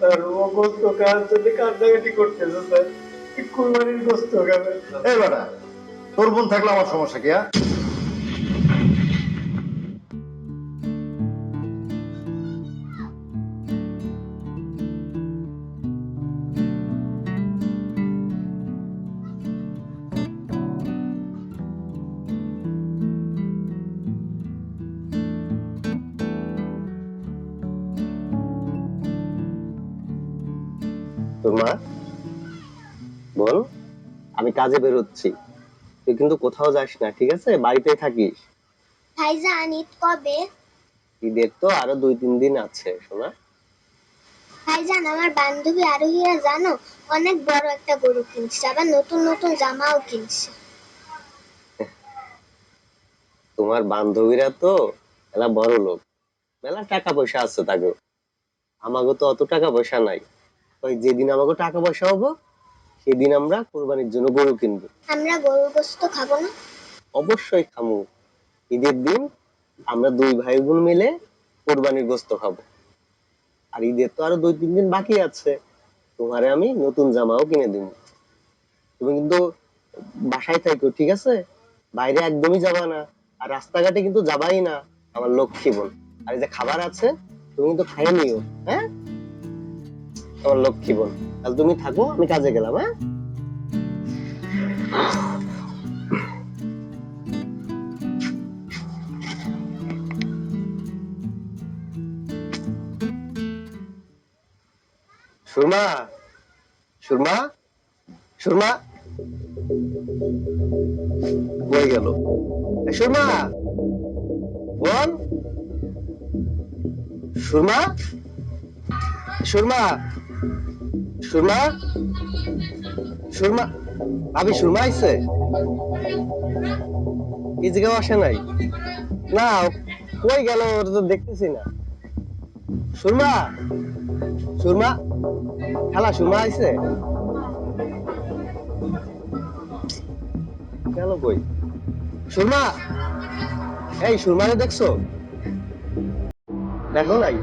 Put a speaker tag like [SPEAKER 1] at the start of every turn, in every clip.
[SPEAKER 1] Sir ও
[SPEAKER 2] তোর বোন থাকলে আমার সমস্যা কি হ্যাঁ?
[SPEAKER 3] কাজে বেরোচ্ছি। তুই কিন্তু কোথাও যাস না ঠিক আছে? বাড়িতেই থাকিস।
[SPEAKER 4] ভাইজান ঈদ কবে?
[SPEAKER 3] ঈদের তো আরও দুই তিন দিন আছে শোনা।
[SPEAKER 4] ভাইজান আমার বান্ধবী আরোহীরা জানো অনেক বড় একটা গরু কিনছে আবার নতুন নতুন জামাও কিনছে।
[SPEAKER 3] তোমার বান্ধবীরা তো মেলা বড় লোক। মেলা টাকা পয়সা আছে তাকে আমাকে তো অত টাকা পয়সা নাই। ওই যেদিন আমাকে টাকা পয়সা হব সেদিন আমরা কোরবানির জন্য গরু কিনবো।
[SPEAKER 4] আমরা গরুর গোস্ত খাব না।
[SPEAKER 3] অবশ্যই খামু। ঈদের দিন আমরা দুই ভাই বোন মিলে কোরবানির গোস্ত খাব। আর ঈদের তো আরও দুই তিন দিন বাকি আছে। তোমারে আমি নতুন জামাও কিনে দিব তুমি কিন্তু বাসায় থাকো ঠিক আছে? বাইরে একদমই যাবা না। আর রাস্তাঘাটে কিন্তু যাবাই না আমার লক্ষ্মী বোন। আর এই যে খাবার আছে তুমি কিন্তু খাইয়ে নিও হ্যাঁ? আমার লক্ষ্মী বোন। তাহলে তুমি থাকো, আমি কাজে গেলাম হ্যাঁ? সুরমা সুরমা সুরমা। কই গেল। সুরমা বোন সুরমা সুরমা। সুরমা? সুরমা, ভাবি সুরমা আইছে? এই আসে নাই? না কই গেল ওটা তো দেখতেছি না। সুরমা? সুরমা? খালা সুরমা আইছে? গেল কই? সুরমা? এই সুরমারে দেখছ? দেখো নাই?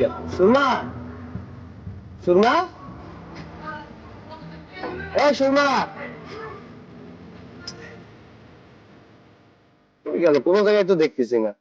[SPEAKER 3] গেল? সুরমা সুরমা সুরমা গেল কোনো জায়গায় তো দেখতেছি না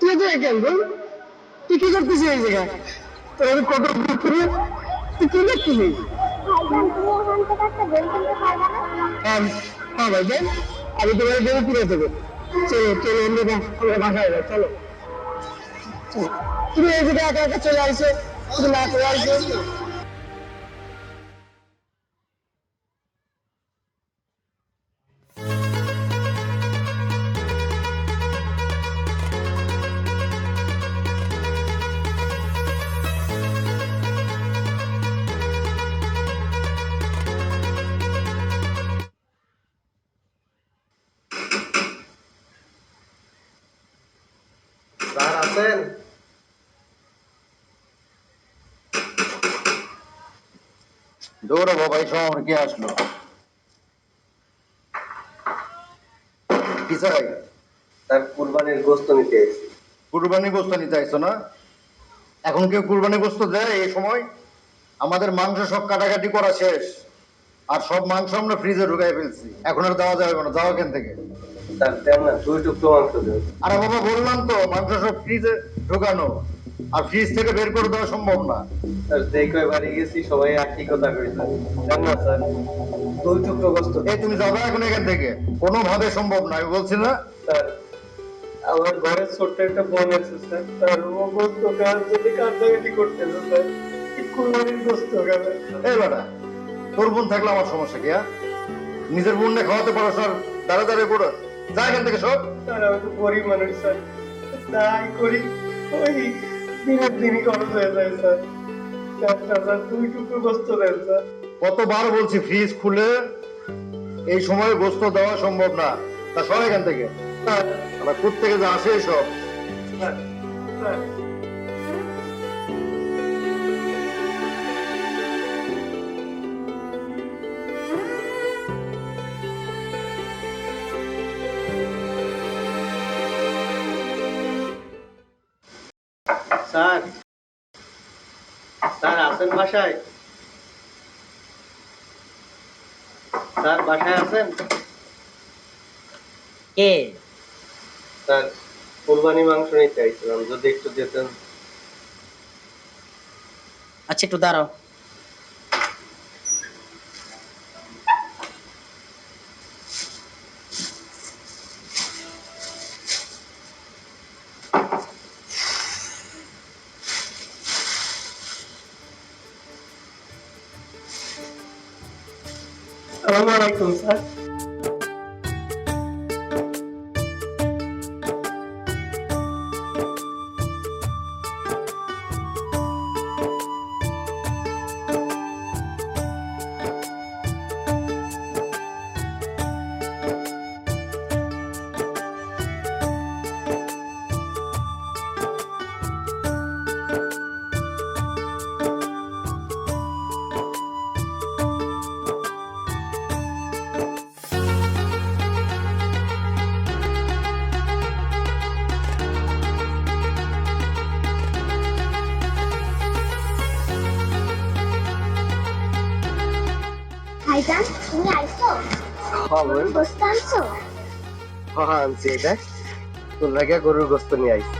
[SPEAKER 1] তুই তো কেন বল তুই কি করতেছিস এই জায়গায়? তোর আমি কত করে? তুই কি করতেছিস?
[SPEAKER 4] তুমি
[SPEAKER 1] হ্যাঁ হ্যাঁ ভাই যান আমি তোমার গরু কিনে দেবো। চলো চলো, আমরা আমরা বাসায় যাই, চলো। তুমি এই জায়গায় একা একা চলে আসছো শুধু না চলে আসছো
[SPEAKER 2] দৌড়ো বাবা এই সময় কে আসলো? কি চাই
[SPEAKER 3] স্যার কুরবানির গোস্ত নিতে এসেছি।
[SPEAKER 2] কুরবানি গোস্ত নিতে না? এখন কেউ কুরবানি গোস্ত দেয় এই সময়? আমাদের মাংস সব কাটাকাটি করা শেষ। আর সব মাংস আমরা ফ্রিজে ঢুকাই ফেলছি। এখন আর দেওয়া যাবে না যাও এখান থেকে। আরে বাবা বললাম তো মাংস সব ফ্রিজে ঢোকানো। আর ফ্রিজ থেকে বের করে দেওয়া সম্ভব না।
[SPEAKER 3] স্যার বাড়ি গেছি সবাই একই কথা কইছে স্যার দুই
[SPEAKER 2] এই তুমি যাবে এখন এখান থেকে? কোনোভাবে সম্ভব না আমি বলছি না।
[SPEAKER 3] স্যার আমার ঘরে ছোট্ট একটা বোন আছে স্যার।
[SPEAKER 1] তার যদি স্যার। এই
[SPEAKER 2] বেটা তোর বোন থাকলে আমার সমস্যা কি হ্যাঁ? নিজের বোনকে খাওয়াতে পারো সর দাঁড়া দাঁড়িয়ে পড়ো। যা এখান থেকে সব
[SPEAKER 1] স্যার আমি তো গরিব মানুষ স্যার। তাই করি ওই দিনের দিনই খরচ হয়ে যায় স্যার।
[SPEAKER 2] কতবার বলছি ফ্রিজ খুলে, এই সময় গোস্ত দেওয়া সম্ভব না। তা সব এখান থেকে।
[SPEAKER 1] স্যার
[SPEAKER 2] আমরা কোথ থেকে যা আসে সব
[SPEAKER 1] স্যার
[SPEAKER 3] আছেন বাসায়? তার বাসায় আছেন?
[SPEAKER 5] কে?
[SPEAKER 3] তার কুরবানি মাংস নিতে চাইছিলাম যদি একটু দিতেন।
[SPEAKER 5] আচ্ছা একটু দাঁড়াও।
[SPEAKER 1] আসসালামু আলাইকুম স্যার
[SPEAKER 4] ভাইজান গোস্ত আনছো
[SPEAKER 3] হ্যাঁ আনছি এটা। তোর লাগে গরুর গোস্ত নিয়ে আইছি।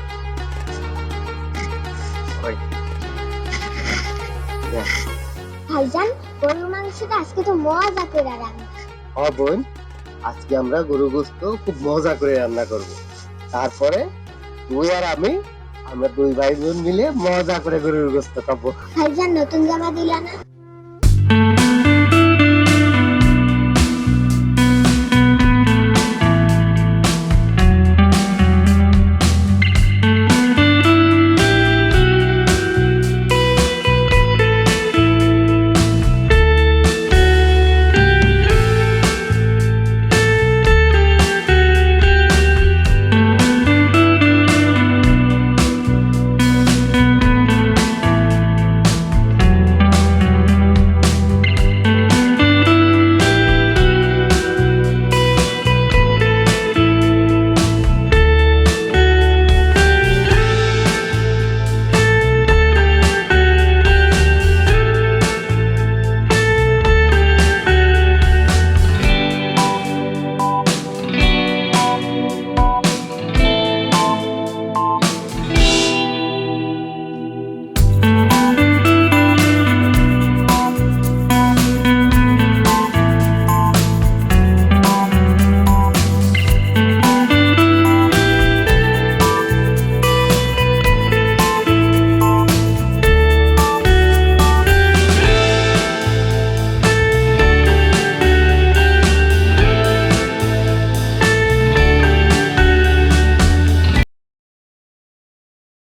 [SPEAKER 4] ভাইজান গরুর মাংসটা আজকে তো মজা করে রান্না।
[SPEAKER 3] হ বোন। আজকে আমরা গরু গোস্ত খুব মজা করে রান্না করব। তারপরে তুই আর আমি আমরা দুই ভাই বোন মিলে মজা করে গরুর গোস্ত খাব।
[SPEAKER 4] ভাইজান নতুন জামা দিলা না?